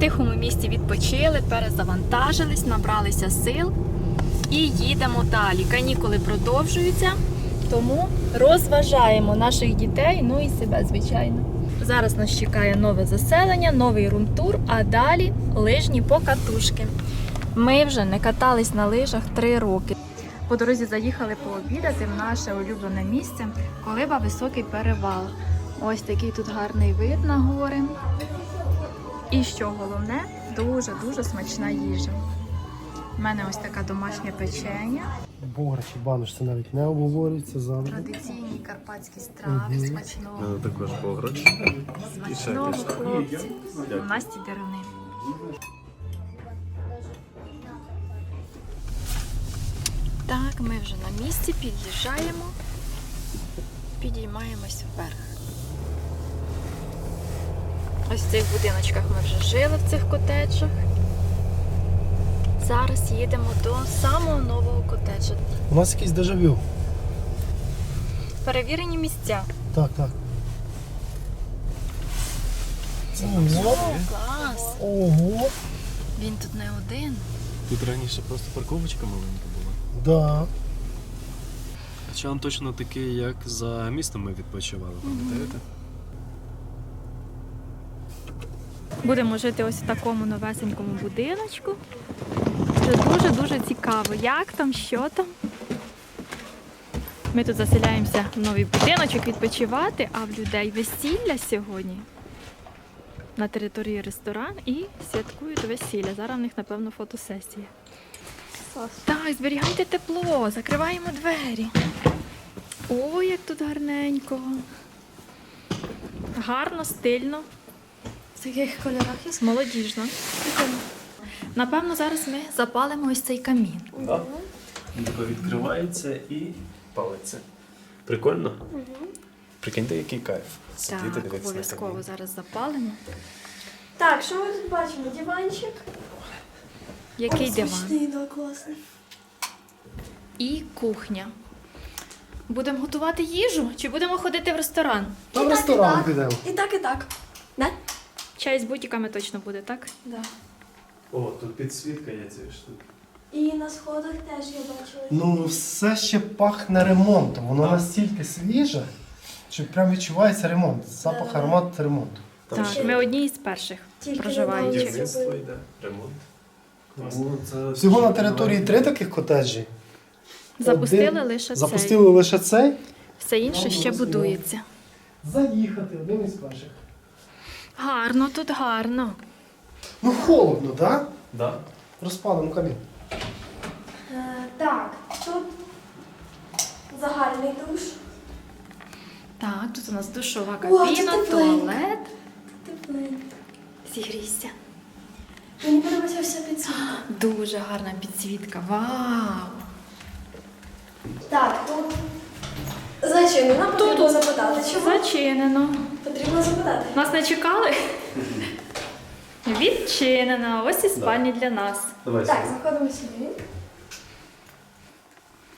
тихому місці відпочили, перезавантажились, набралися сил і їдемо далі. Канікули продовжуються, тому розважаємо наших дітей, ну і себе, звичайно. Зараз нас чекає нове заселення, новий румтур, а далі лижні покатушки. Ми вже не катались на лижах три роки. По дорозі заїхали пообідати в наше улюблене місце, колиба високий перевал. Ось такий тут гарний вид на гори. І що головне, дуже-дуже смачна їжа. У мене ось така домашня печення, Бограчі банош це навіть не обговорюється завжди. традиційні карпатські страви, Мгм. смачного, Ну, також погроч. смачного хлопці. У Насті деруни. Так, ми вже на місці, під'їжджаємо, підіймаємось вверх. Ось в цих будиночках ми вже жили в цих котеджах. Зараз їдемо до самого нового котеджа. У нас якийсь дежавю. Перевірені місця. Так, так. Ого. Клас! Ого. Він тут не один. Тут раніше просто парковочка маленька була. Да. Хоча він точно такий, як за містом ми відпочивали, пам'ятаєте? Будемо жити ось в такому новесенькому будиночку. Це дуже-дуже цікаво. Як там, що там. Ми тут заселяємося в новий будиночок відпочивати, а в людей весілля сьогодні. На території ресторан і святкують весілля. Зараз в них, напевно, фотосесія. Так, зберігайте тепло, закриваємо двері. Ой, як тут гарненько. Гарно, стильно. В таких кольорах є Молодіжно. Напевно, зараз ми запалимо ось цей камін. Так. Він тако відкривається і палиться. Прикольно? Прикиньте, який кайф. Сидіти, Так, дивитися на обов'язково камін. зараз запалимо. Так, що ми тут бачимо? Диванчик. Який диван? Смачний, да, класний. І кухня. Будемо готувати їжу чи будемо ходити в ресторан? Та в ресторан підемо. І так, і так. Не? Чай з бутіками точно буде, так? Да. О, тут підсвітка є цієї штуки. І на сходах теж я бачила. Ну, все ще пахне ремонтом. Воно настільки свіже, що прям відчувається ремонт. Запах Да-да-да. аромат ремонту. Там так, ми одні із перших Тільки проживаючих. недавно. будівництво йде, ремонт. Класно. це Всього на території три таких котеджі. Запустили Один- лише Запустили лише цей. цей. Все інше ще будується. Заїхати один із перших. Гарно тут гарно. Ну холодно, так? Да. Розпалимо камін. Е, так, тут загальний душ. Так, тут у нас душова кабіна, тут тепленько. туалет. Тепленько. Зігрійся. Мені подобається вся підсвітка. Дуже гарна підсвітка. Вау! Так, тут зачинено, потрібно запитати. Чому? Зачинено. Потрібно запитати. Нас не чекали? Відчинено. Ось і спальні для нас. Давай Так, сюди. заходимо сюди.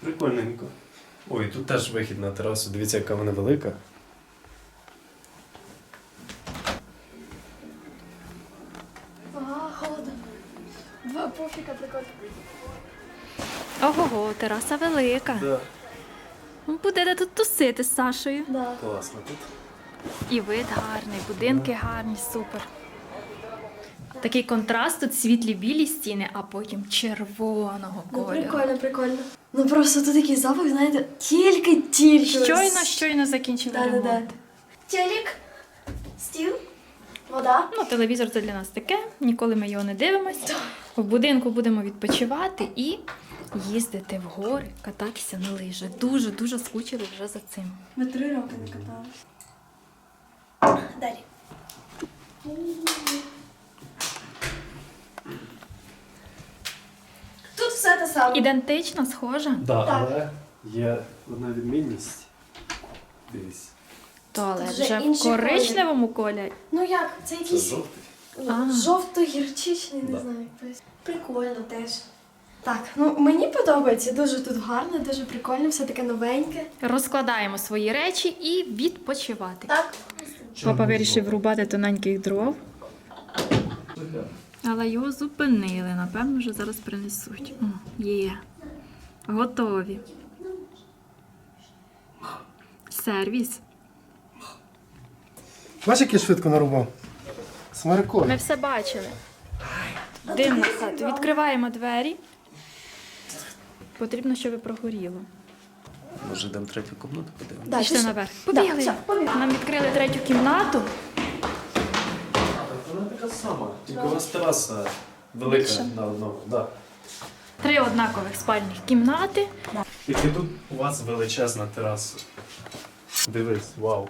Прикольненько. Ой, тут теж вихід на терасу. Дивіться, яка вона велика. Ага, холодно. Два пуфіка прикольно. Ого, тераса велика. Да. Буде де тут тусити з Сашою. Да. Класно тут. І вид гарний, будинки гарні, супер. Такий контраст, тут світлі білі стіни, а потім червоного Ну, кольору. прикольно, прикольно. Ну просто тут такий запах, знаєте, тільки-тільки. Щойно, щойно закінчили Да, да, да. ремонт. Телек, стіл, вода. Ну, телевізор це для нас таке, ніколи ми його не дивимося. В будинку будемо відпочивати і їздити в гори, кататися на лижах. Дуже дуже скучили вже за цим. Ми три роки не каталися. Далі. Тут все те саме. Ідентично, схожа. Да, Так. але є одна відмінність. Дивись. Туалет Вже вже в коричневому кольорі. Ну як, це Це якийсь жовтий. А. жовто-гірчичний, не Да. знаю. якось. Прикольно теж. Так, ну мені подобається, дуже тут гарно, дуже прикольно, все таке новеньке. Розкладаємо свої речі і відпочивати. Так. Папа вирішив рубати тоненьких дров. Але його зупинили, напевно, вже зараз принесуть. О, є. Готові. Сервіс. Бачиш, як я швидко нарубав? Ми все бачили. Дивна хата. Відкриваємо двері. Потрібно, щоб прогоріло. Може, йдемо третю кімнату подивимося? Да, Пішли наверх. Побігли. все, побігли. Нам відкрили третю кімнату. Вона така сама. Тільки у вас тераса велика Більше. на одному. Да. Три однакових спальних кімнати. Тільки тут у вас величезна тераса. Дивись, вау.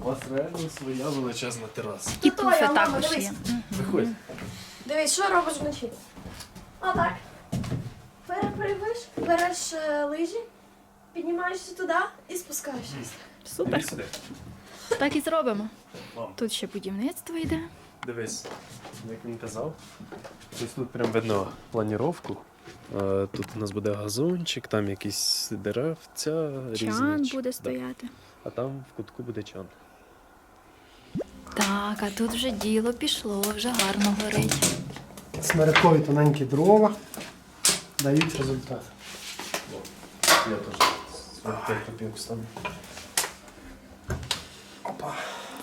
У вас реально своя величезна тераса. І Та пуфи також дивись. є. Виходь. Дивись, що робиш вночі? А так. Перепривиш, береш е, лижі, піднімаєшся туди і спускаєшся. Супер. Іди сюди. Так і зробимо. Мам, Тут ще будівництво йде. дивись, як він казав. Ось тут прям видно планіровку. Е, Тут у нас буде газончик, там якісь деревця різні. Чан Ч- буде да. стояти. А там в кутку буде чан. Так, а тут вже діло пішло, вже гарно горить. Смиркові тоненькі дрова дають результат. Я теж копійок стану. Опа.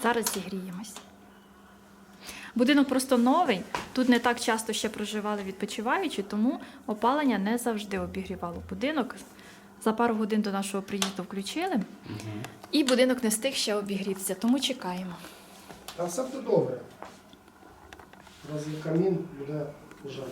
Зараз зігріємось. Будинок просто новий. Тут не так часто ще проживали відпочиваючі, тому опалення не завжди обігрівало будинок. За пару годин до нашого приїзду включили, і будинок не встиг ще обігрітися, тому чекаємо. Та все буде добре. Раз є камін, буде жаль.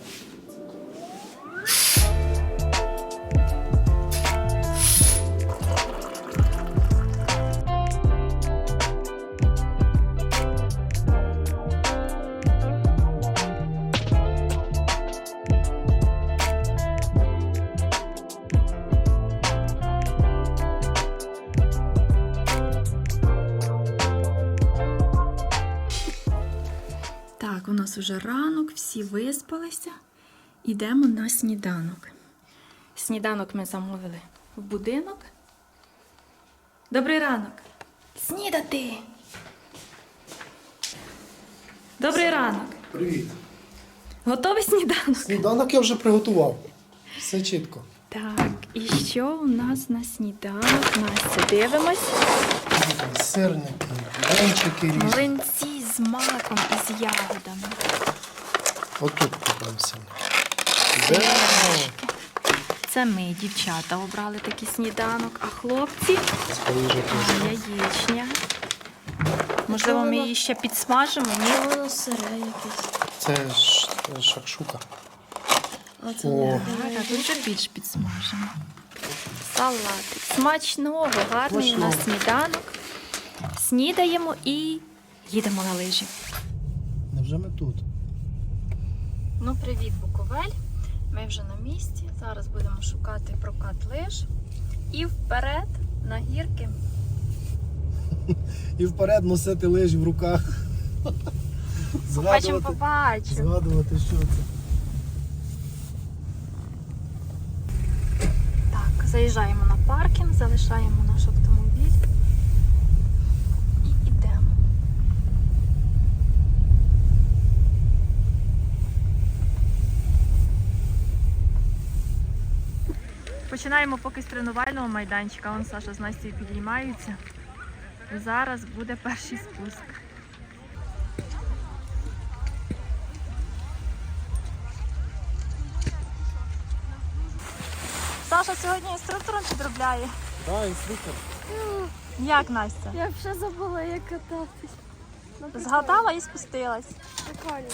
Нас вже ранок, всі виспалися. Йдемо на сніданок. Сніданок ми замовили в будинок. Добрий ранок. Снідати. Добрий ранок. Привіт. Готовий сніданок? Сніданок я вже приготував. Все чітко. Так, і що у нас на сніданок? Настя, дивимось. Сирники, ленчики різні. Млинці з маком і з ягодами. Отут купився. Це ми, дівчата, обрали такий сніданок, а хлопці а, яєчня. Можливо, ми її ще підсмажимо, ні? Воно сире якесь. Це ж шакшука. А це О. Так, а тут вже більш підсмажимо. Салатик. Смачного, гарний у нас сніданок. Снідаємо і їдемо на лижі. Невже ми тут? Ну, привіт, Буковель. Ми вже на місці. Зараз будемо шукати прокат лиж. І вперед на гірки. І вперед носити лижі в руках. Хочемо побачити. згадувати, що це. Так, заїжджаємо на паркінг, залишаємо наш автомобіль і йдемо. Починаємо поки з тренувального майданчика. Вон Саша з Настю підіймаються. Зараз буде перший спуск. Саша сьогодні інструктором підробляє. Так, інструктор. Як Настя? Я вже забула, як кататись. Згадала і спустилась. Прикольно.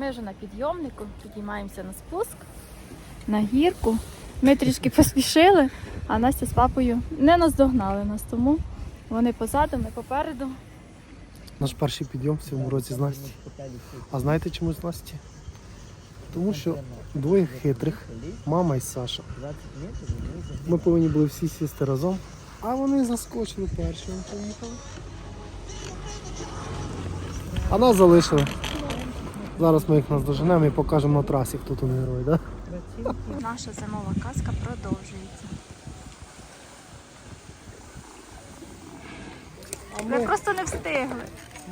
Ми вже на підйомнику, підіймаємося на спуск, на гірку. Ми трішки поспішили, а Настя з папою не наздогнали нас, тому вони позаду, ми попереду. Наш перший підйом в цьому році з Насті. А знаєте чому з Насті? Тому що двоє хитрих, мама і Саша. Ми повинні були всі сісти разом, а вони заскочили першими, поїхали. А нас залишили. Зараз ми їх наздоженемо і покажемо на трасі, хто тут герой, да? Наша зимова казка продовжується. А Ми просто не встигли.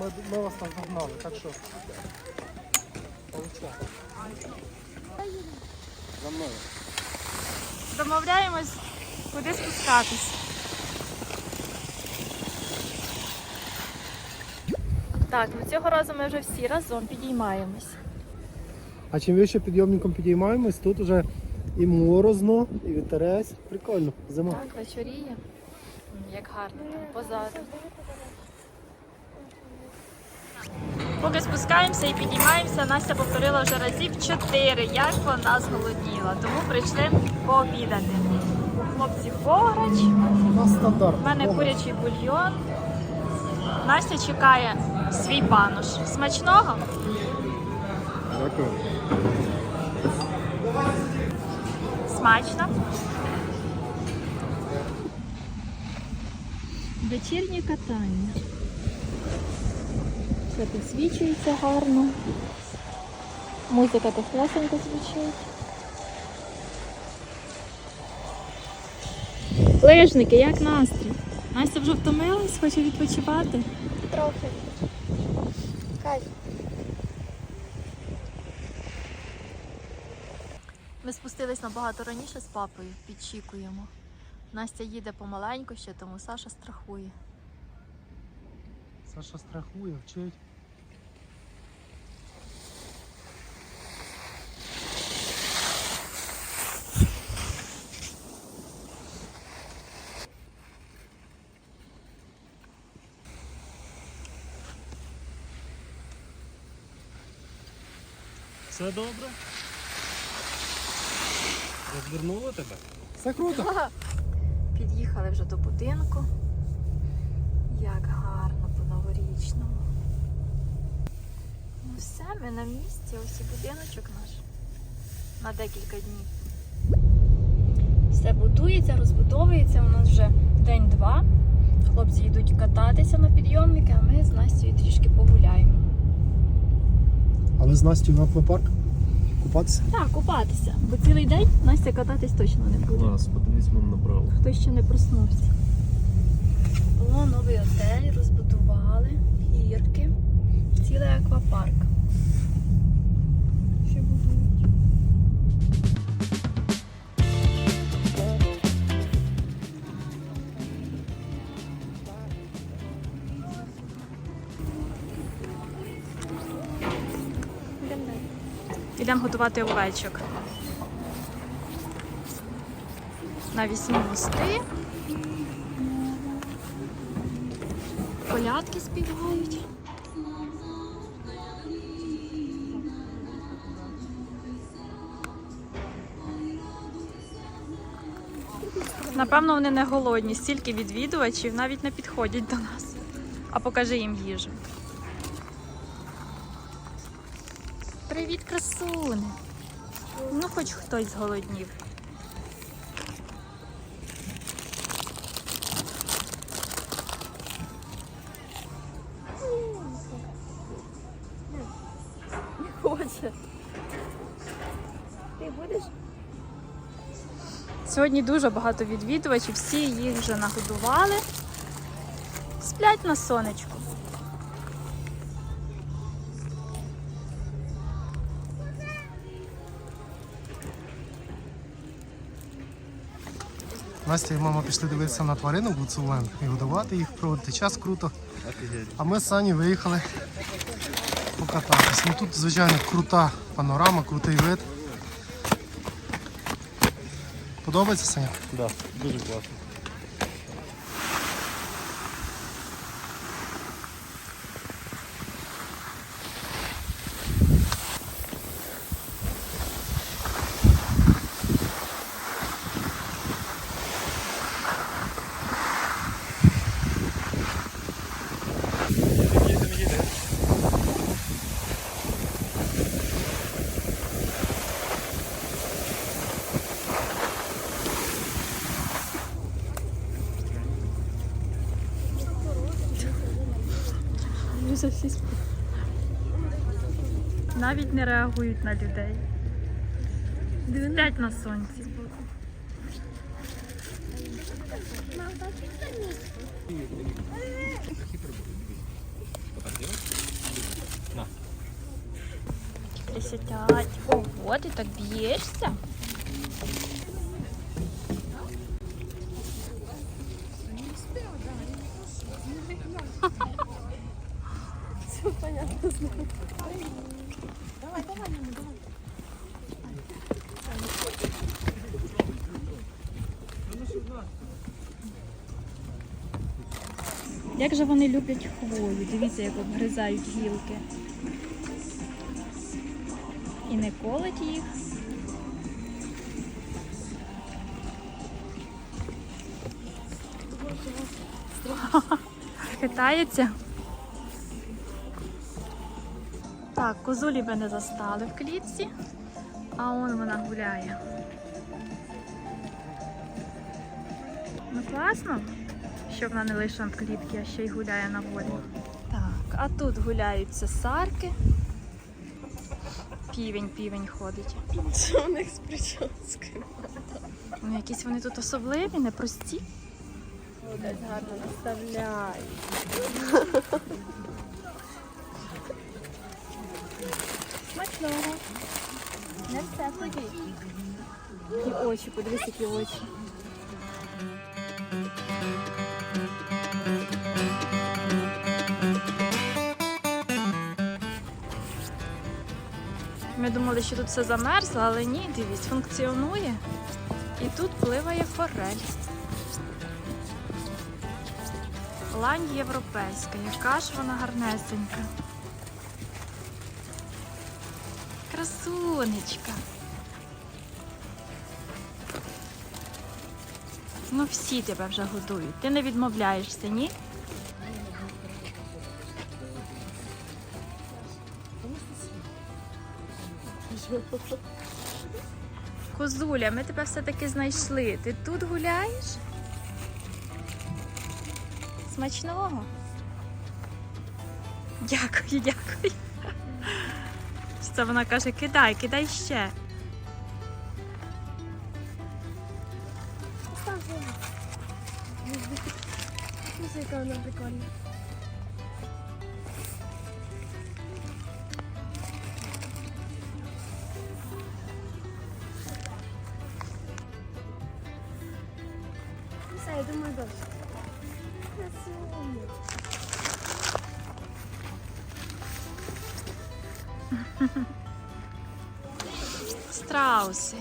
ми, ми вас там загнали, так що. Получай. За мною. Домовляємось, куди спускатись. Так, ну цього разу ми вже всі разом підіймаємось. А чим вище підйомником підіймаємось, тут вже і морозно, і вітерець. Прикольно, зима. Так, вечоріє. Як гарно там позаду. Поки спускаємося і підіймаємося, Настя повторила вже разів чотири, як вона зголодніла. Тому прийшли пообідати. Бограч, У. У мене курячий бульйон. Настя чекає свій банош. Смачного? Дякую. Смачно. Вечірнє катання. Все підсвічується гарно. Музика тихесенько звучить. Лижники, як настрій? Настя вже втомилась, хоче відпочивати. Трохи. Кайф. Ми спустились набагато раніше з папою, підчікуємо. Настя їде помаленьку ще, тому Саша страхує. Саша страхує, вчить. Все добре? Розвернуло тебе? Все круто. Під'їхали вже до будинку. Як гарно по-новорічному. Ну все, ми на місці, ось і будиночок наш. На декілька днів. Все будується, розбудовується. У нас вже день-два. Хлопці йдуть кататися на підйомники, а ми з Настю трішки погуляємо. А ви з Настю в аквапарк? Купатися? Так, купатися. Бо цілий день Настя кататись точно не буде. Клас, подивись мам направо. Хто ще не проснувся. Було новий отель розбудували, гірки, цілий аквапарк. Ще будують. Ідемо готувати овечок. Навісні мости. Колядки співають. Напевно, вони не голодні, стільки відвідувачів навіть не підходять до нас. А покажи їм їжу. Привіт, красуни! Ну, хоч хтось зголоднів. Хоче. Ти будеш? Сьогодні дуже багато відвідувачів, всі їх вже нагодували. Сплять на сонечку. Настя і мама пішли дивитися на тваринок гуцулен і годувати їх, проводити час круто. А ми з Сані виїхали покататись. Ну тут, звичайно, крута панорама, крутий вид. Подобається Саня? Так, да, дуже класно. Вже сплять. Навіть не реагують на людей. Сплять на сонці. Присядять. Ого, ти так б'єшся? Вони люблять хвою? Дивіться, як обгризають гілки. І не колить їх. Хитається. Так, козулі би не застали в клітці, а он вона гуляє. Ну класно, що вона не лише в клітці, а ще й гуляє на волі. Так, а тут гуляють цесарки. Півень, півень ходить. Що у них з прическою? Ну, якісь вони тут особливі, непрості. Десь гарно наставляє. Смачного. Не все тоді. І очі, подивись, які очі. Ми думали, що тут все замерзло, але ні, дивіться, функціонує. І тут пливає форель. Лань європейська, яка ж вона гарнесенька. Красунечка. Ну всі тебе вже годують. Ти не відмовляєшся, ні? Козуля, ми тебе все-таки знайшли. Ти тут гуляєш? Смачного. Дякую, дякую. Це вона каже, кидай, кидай ще. Яка вона прикольна. Страуси.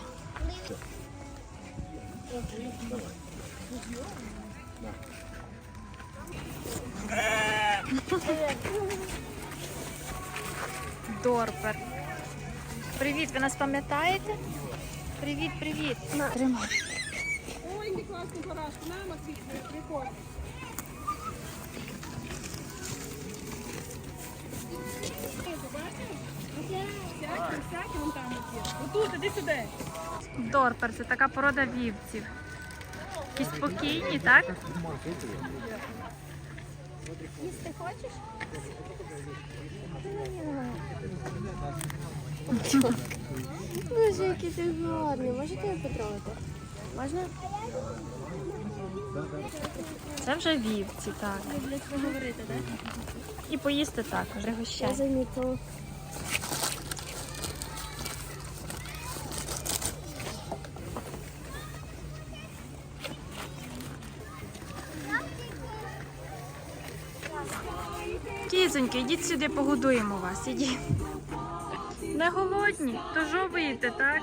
Дорпер. Привіт, ви нас пам'ятаєте? Привіт, привіт. Тримай. Ой, який класний барашки, на Матвій, прикольно. Отут, іди сюди. Дорпер це така порода вівців. Такі спокійні, так? Їсти хочеш? Боже, який ти гарний. Можете його потрогати? Можна? Це вже вівці, так. Люблять поговорити, так? І поїсти також, Я замітила. Йдіть сюди, погодуємо вас. Ідіть. Не голодні, то жовуєте, так?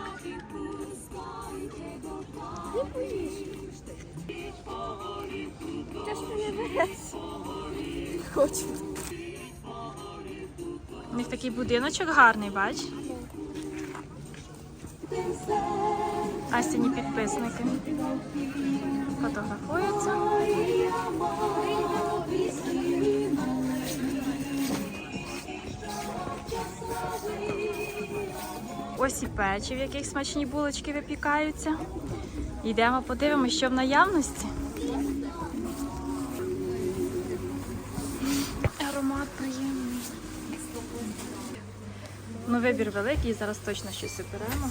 Ти ж ти не береш. Хочу. У них такий будиночок гарний, бач? Асіні підписники. Фотографуються. Ось і печі, в яких смачні булочки випікаються. Йдемо подивимося, що в наявності. Аромат приємний. Ну, вибір великий, зараз точно щось оберемо.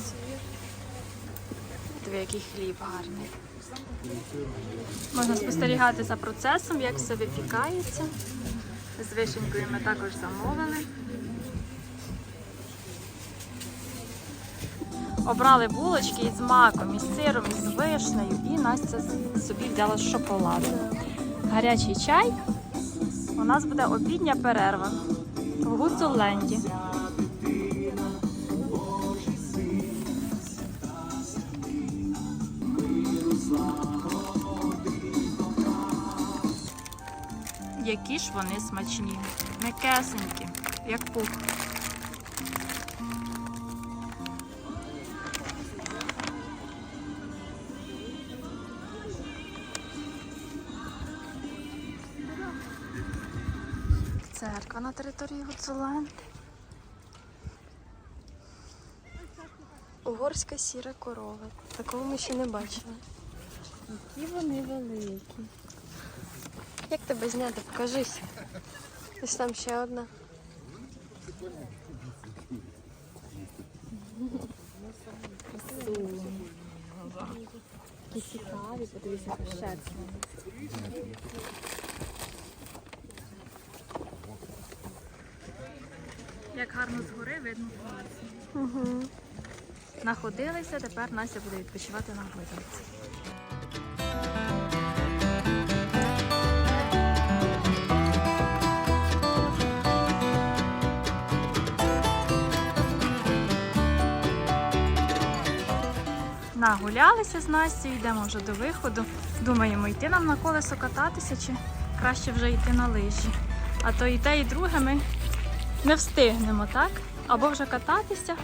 Диви, який хліб гарний. Можна спостерігати за процесом, як все випікається. З вишенькою ми також замовили. Обрали булочки із маком, із сиром, із вишнею, і Настя собі взяла шоколад. Гарячий чай. У нас буде обідня перерва в Гуцуленді. Які ж вони смачні, м'якесенькі, як пух. На. Угорська сіра корова. Такого ми ще не бачили. Які вони великі. Як тебе зняти? Покажись. Ось там ще одна. Які цікаві, подивіться, шерсть. Як гарно згори видно класно. Находилися, тепер Настя буде відпочивати на гойдалці. Нагулялися з Настю, йдемо вже до виходу. Думаємо, йти нам на колесо кататися чи краще вже йти на лижі. А то і те, і друге ми не встигнемо, так? Або вже кататися.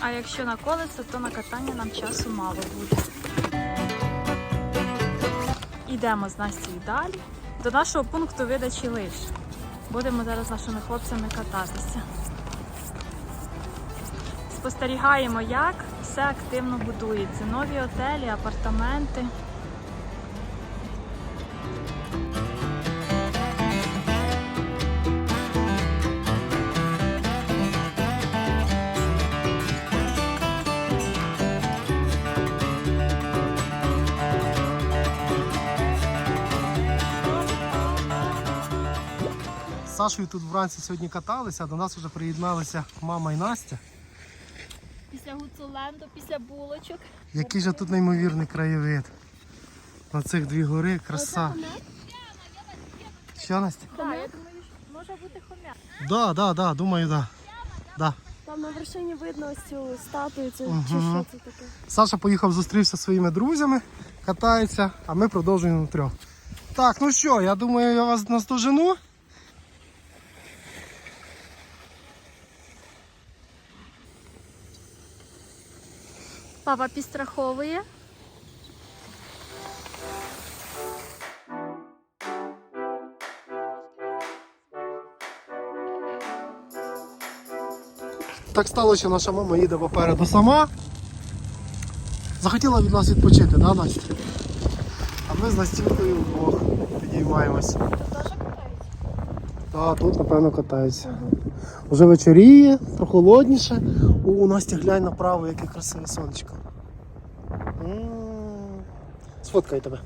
А якщо на колесо, то на катання нам часу мало буде. Йдемо з Настю далі до нашого пункту видачі лиж. Будемо зараз з нашими хлопцями кататися. Спостерігаємо, як все активно будується. Нові отелі, апартаменти. Сашою тут вранці сьогодні каталися, а до нас вже приєдналися мама і Настя. Після гуцуленду, після булочок. Який же тут неймовірний краєвид. На цих дві гори, краса. Що, Настя? Так, я думаю, що може бути хомяк. Да, да, да, думаю, да. да. Там на вершині видно ось цю статую, це чи що це таке? Саша поїхав, зустрівся зі своїми друзями, катається, а ми продовжуємо трьох. Так, ну що, я думаю, я вас наздожену. Папа підстраховує. Так стало, що наша мама їде попереду сама. Захотіла від нас відпочити, да, Настя? А ми з Настінкою вдвох підіймаємось. Так, тут, напевно, катаються. Уже вечоріє, прохолодніше. О, Настя, глянь направо, яке красиве сонечко. М. Сфоткай тебе.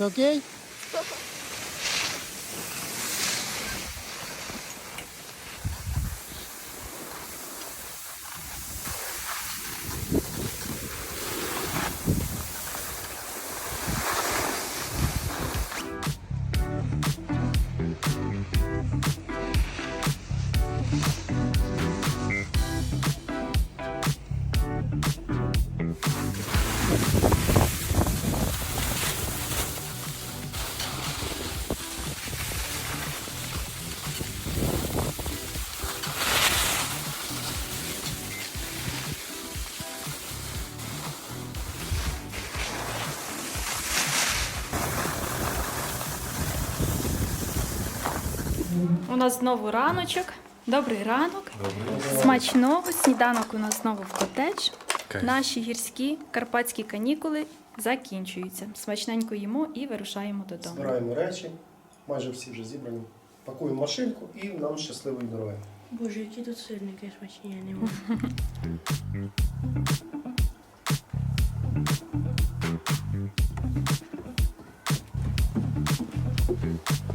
Окей? Нас знову раночок. Добрий ранок. Смачного. Сніданок у нас знову в котедж. Кайф. Наші гірські карпатські канікули закінчуються. Смачненько їмо і вирушаємо додому. Збираємо речі, майже всі вже зібрані. Пакуємо машинку і нам щасливої дороги. Боже, які тут сирники смачні, я не можу.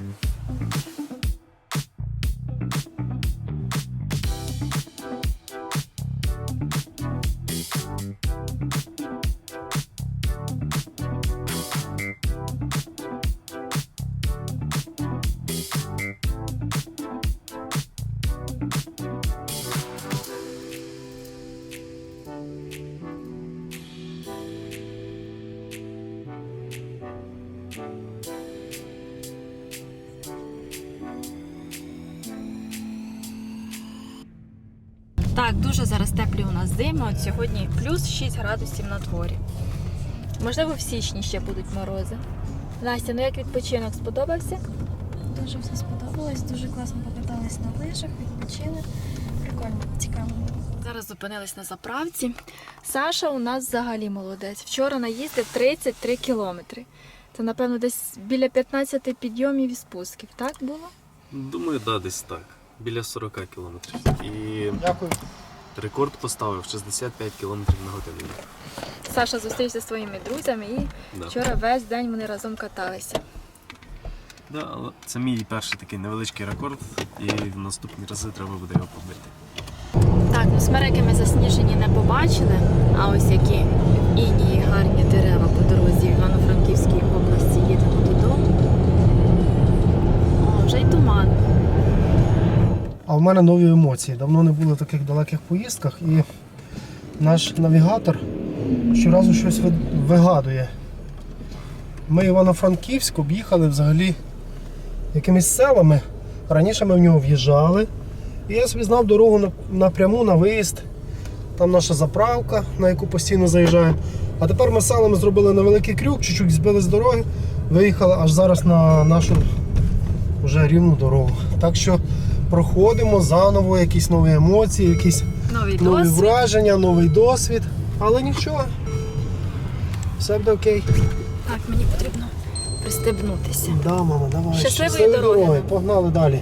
дуже зараз теплі у нас зими. От сьогодні плюс 6 градусів на дворі. Можливо, в січні ще будуть морози. Настя, ну як відпочинок сподобався? Дуже все сподобалось, дуже класно покатались на лижах, відпочили. Прикольно, цікаво. Зараз зупинились на заправці. Саша у нас взагалі молодець. Вчора наїздив 33 кілометри. Це, напевно, десь біля 15 підйомів і спусків, так було? Думаю, да, десь так. Біля 40 кілометрів. І Дякую. Рекорд поставив 65 кілометрів на годину. Саша зустрівся зі своїми друзями і Да. вчора весь день вони разом каталися. Да, але це мій перший такий невеличкий рекорд, і в наступні рази треба буде його побити. Так, ну смереки ми засніжені не побачили, а ось які інії гарні дерева по дорозі в Івано-Франківській А в мене нові емоції. Давно не було в таких далеких поїздках і наш навігатор щоразу щось вигадує. Ми Івано-Франківськ об'їхали взагалі якимись селами. Раніше ми в нього в'їжджали. І я собі знав дорогу напряму на виїзд. Там наша заправка, на яку постійно заїжджаємо. А тепер ми селами зробили невеликий крюк, чуть-чуть збили з дороги, виїхали аж зараз на нашу вже рівну дорогу. Так що проходимо заново якісь нові емоції, якісь Новий нові досвід. враження, новий досвід. Але нічого. Все буде окей. Так, мені потрібно пристебнутися. Да, мама, давай. Щасливої дороги. Погнали далі.